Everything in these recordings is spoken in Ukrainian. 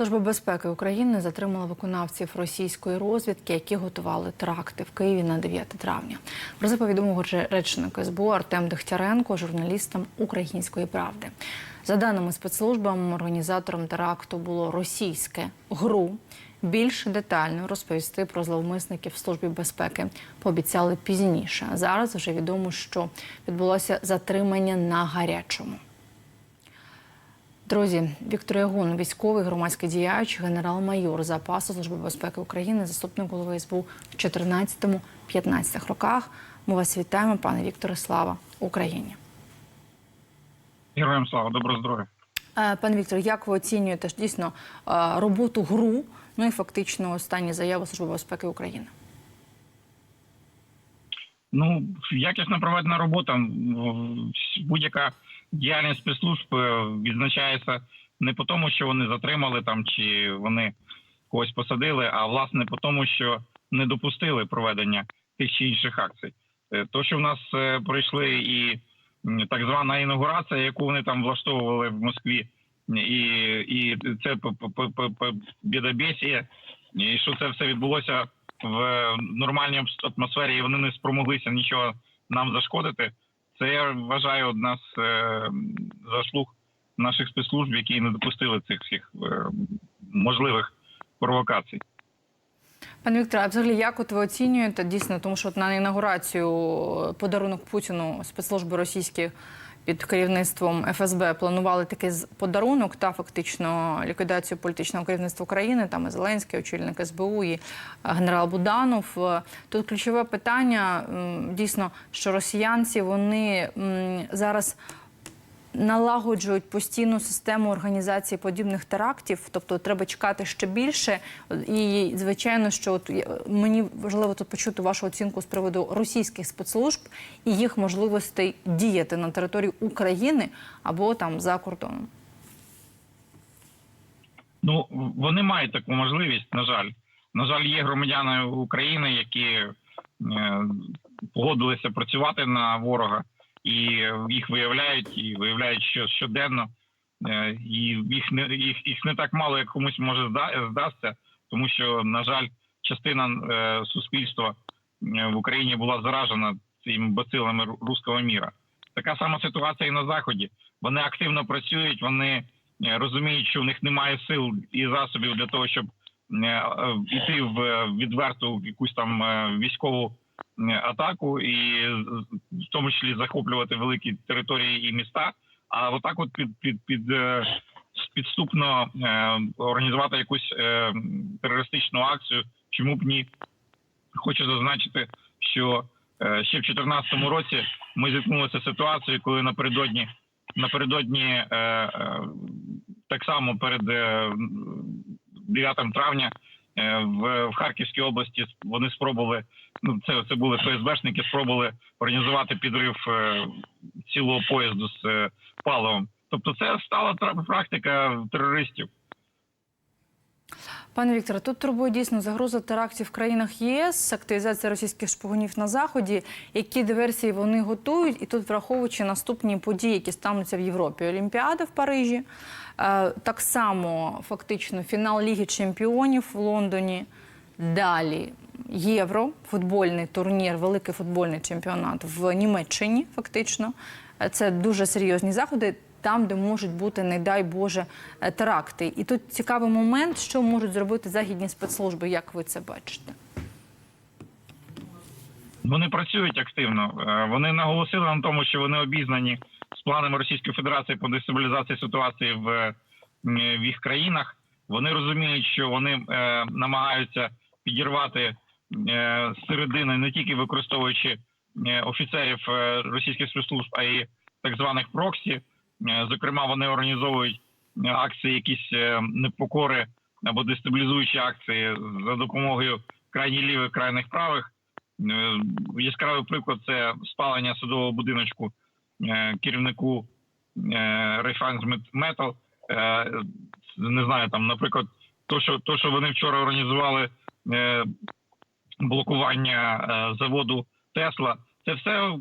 Служба безпеки України затримала виконавців російської розвідки, які готували теракти в Києві на 9 травня. Про це повідомив речник СБУ Артем Дегтяренко журналістам Української правди. За даними спецслужбам, організатором теракту було російське ГРУ. Більш детально розповісти про зловмисників службі безпеки пообіцяли пізніше. Зараз вже відомо, що відбулося затримання на гарячому. Друзі, Віктор Ягун, військовий громадський діяч, генерал-майор запасу Служби безпеки України, заступник голови СБУ в 14-15 роках. Ми вас вітаємо, пане Вікторе. Слава Україні. Героям слава, доброго здоров'я. Е, Пане Вікторе, як ви оцінюєте дійсно е, роботу ГРУ, ну і фактично останні заяви Служби безпеки України? Ну, якісна проведена робота. Будь-яка діяльність спецслужб е, відзначається не по тому, що вони затримали там чи вони когось посадили, а власне по тому, що не допустили проведення тих чи інших акцій. Е, То, що в нас е, пройшли і так звана інаугурація, яку вони там влаштовували в Москві, і, і це бідобєсія, і що це все відбулося в нормальній атмосфері, і вони не спромоглися нічого нам зашкодити. Це я вважаю одна з е, заслуг наших спецслужб, які не допустили цих всіх е, можливих провокацій. Пане Вікторе, а взагалі як от ви оцінюєте дійсно, тому що от на інаугурацію подарунок Путіну спецслужби російські під керівництвом ФСБ планували такий подарунок та фактично ліквідацію політичного керівництва України. Там і Зеленський, очільник СБУ і е, генерал Буданов. Е, Тут ключове питання дійсно, що росіянці вони зараз налагоджують постійну систему організації подібних терактів, тобто треба чекати ще більше. І звичайно, що от мені важливо тут почути вашу оцінку з приводу російських спецслужб і їх можливостей діяти на території України або там за кордоном. Ну вони мають таку можливість. На жаль, на жаль, є громадяни України, які е, погодилися працювати на ворога, і їх виявляють, і виявляють що щоденно. Е, і їх не їх, їх не так мало, як комусь може зда- здасться, тому що на жаль, частина е, суспільства е, в Україні була заражена цими бацилами ру- руського міра. Така сама ситуація і на заході. Вони активно працюють, вони е, розуміють, що в них немає сил і засобів для того, щоб е, е, йти в е, відверту якусь там е, військову е, атаку, і в тому числі захоплювати великі території і міста. А отак, от під під під е, підступно е, організувати якусь е, терористичну акцію. Чому б ні? Хочу зазначити, що е, ще в 2014 році ми зіткнулися з ситуацією, коли напередодні напередодні е, е, так само перед е, 9 травня е, в, в Харківській області вони спробували. Ну, це, це були ФСБшники, спробували організувати підрив е, цілого поїзду з е, паливом. Тобто, це стала практика терористів. Пане Вікторе, тут турбує дійсно загроза терактів в країнах ЄС, активізація російських шпигунів на заході. Які диверсії вони готують, і тут враховуючи наступні події, які стануться в Європі. Олімпіада в Парижі, е, так само фактично фінал Ліги Чемпіонів в Лондоні. Далі євро, футбольний турнір, великий футбольний чемпіонат в Німеччині. Фактично, Е, це дуже серйозні заходи. Там, де можуть бути, не дай Боже, е, теракти. І тут цікавий момент, що можуть зробити західні спецслужби, як ви це бачите. Вони працюють активно. Е, Вони наголосили на тому, що вони обізнані з планами Російської Федерації по дестабілізації ситуації в, в їх країнах. Вони розуміють, що вони намагаються підірвати середини, не тільки використовуючи е, офіцерів е, російських спецслужб, а й так званих проксі. Е, Зокрема, вони організовують е, акції, якісь е, непокори або дестабілізуючі акції за допомогою крайніх лівих, крайніх правих. Е, Яскравий приклад це спалення судового будиночку е, керівнику Рейфанс Метал. Не знаю, там, наприклад, то, що то, що вони вчора організували е, блокування е, заводу Тесла, це все е,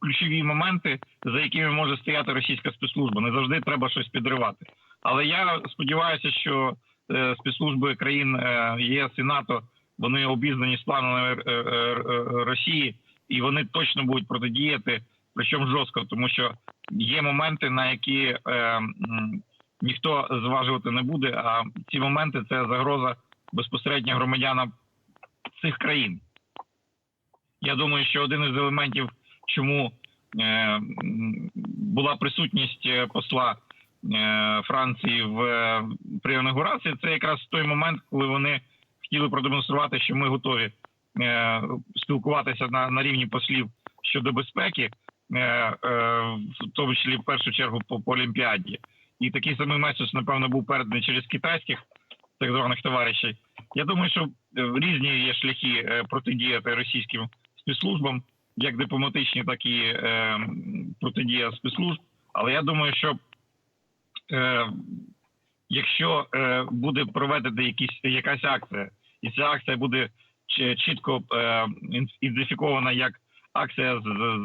ключові моменти, за якими може стояти російська спецслужба. Не завжди треба щось підривати. Але я сподіваюся, що е, спецслужби країн ЄС і НАТО вони обізнані з планами Росії, і вони точно будуть протидіяти, причому жорстко, тому що є моменти, на які ніхто зважувати не буде. А ці моменти це загроза безпосередньо громадянам цих країн. Я думаю, що один із елементів, чому е, була присутність е, посла е, Франції в е, при інаугурації, це якраз той момент, коли вони хотіли продемонструвати, що ми готові е, спілкуватися на, на рівні послів щодо безпеки, е, е, в тому числі в першу чергу по, по Олімпіаді. І такий самий меседж, напевно, був переданий через китайських так званих товаришів. Я думаю, що е, різні є шляхи е, протидіяти російським спецслужбам, як дипломатичні, так і е, протидія спецслужб. Але я думаю, що е, якщо е, буде проведена якісь якась акція, і ця акція буде чітко е, ідентифікована як акція з,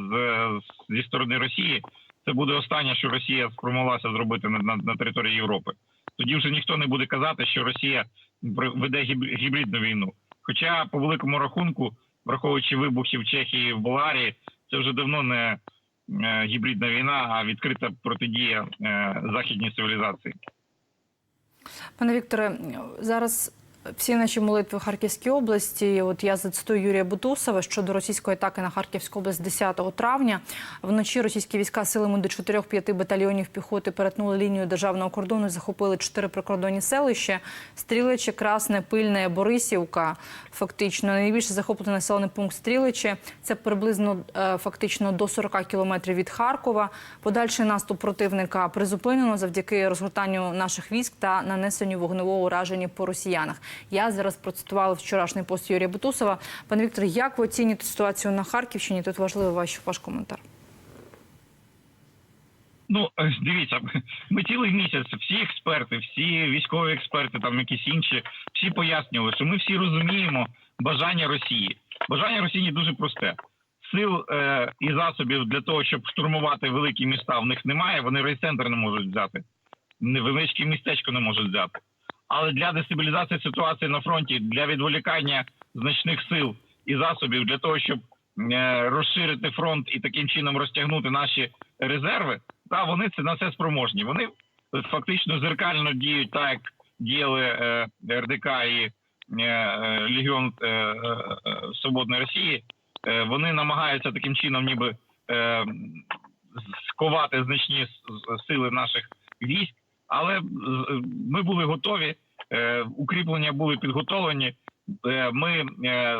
з, зі сторони Росії, це буде останнє, що Росія спромоглася зробити на, на, на території Європи. Тоді вже ніхто не буде казати, що Росія веде гібридну війну. Хоча, по великому рахунку, враховуючи вибухи в Чехії в Болгарії, це вже давно не е, гібридна війна, а відкрита протидія е, західній цивілізації. Пане Вікторе, зараз всі наші молитви в Харківській області. От я зацитую Юрія Бутусова щодо російської атаки на Харківську область 10 травня. Вночі російські війська силами до 4-5 батальйонів піхоти перетнули лінію державного кордону, захопили чотири прикордонні селища: Стріличі, Красне, Пильне, Борисівка. Фактично найбільше захоплений населений пункт Стріличі. Це приблизно е, фактично до 40 кілометрів від Харкова. Подальший наступ противника призупинено завдяки розгортанню наших військ та нанесенню вогневого ураження по росіянах. Я зараз процитувала вчорашній пост Юрія Бутусова. Пане Віктор, як ви оцінюєте ситуацію на Харківщині? Тут важливий ваш, ваш коментар. Ну е, дивіться, ми цілий місяць, всі експерти, всі військові експерти, там якісь інші, всі пояснювали, що ми всі розуміємо бажання Росії. Бажання Росії дуже просте. Сил е, і засобів для того, щоб штурмувати великі міста, в них немає. Вони райцентр не можуть взяти, невеличке містечко не можуть взяти. Але для дестабілізації ситуації на фронті, для відволікання значних сил і засобів для того, щоб е, розширити фронт і таким чином розтягнути наші резерви, та вони це на це спроможні. Вони фактично зеркально діють так, як діяли е, РДК і е, Легіон Свободної Росії. Вони намагаються таким чином, ніби сковати значні сили наших військ, але з- ми були готові, е, укріплення були підготовлені. Е, Ми е,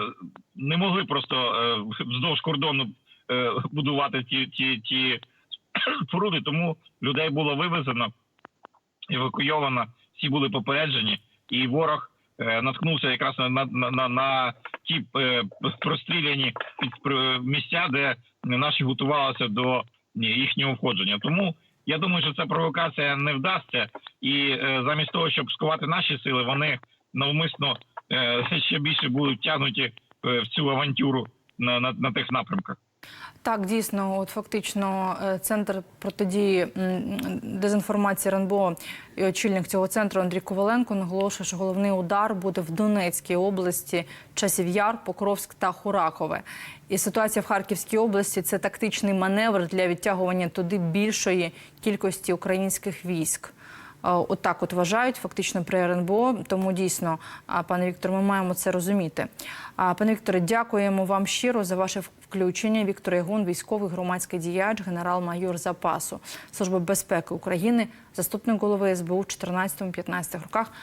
не могли просто е, вздовж кордону е, будувати ті, ті, ті споруди, тому людей було вивезено, евакуйовано, всі були попереджені, і ворог е, наткнувся якраз на, на, на, на, ті е, простріляні місця, де наші готувалися до їхнього входження. Тому я думаю, що ця провокація не вдасться, і е, замість того, щоб скувати наші сили, вони навмисно е, ще більше будуть тягнуті е, в цю авантюру на, на, на тих напрямках. Так, дійсно, от фактично е, центр протидії дезінформації РНБО і очільник цього центру Андрій Коваленко наголошує, що головний удар буде в Донецькій області, Часів Яр, Покровськ та Хуракове. І ситуація в Харківській області це тактичний маневр для відтягування туди більшої кількості українських військ. Е, Отак от вважають фактично при РНБО. Тому дійсно, пане Віктор, ми маємо це розуміти. Пане Вікторе, дякуємо вам щиро за ваше включення. Віктор Ягун, військовий громадський діяч, генерал-майор запасу Служби безпеки України, заступник голови СБУ в 14-15 роках.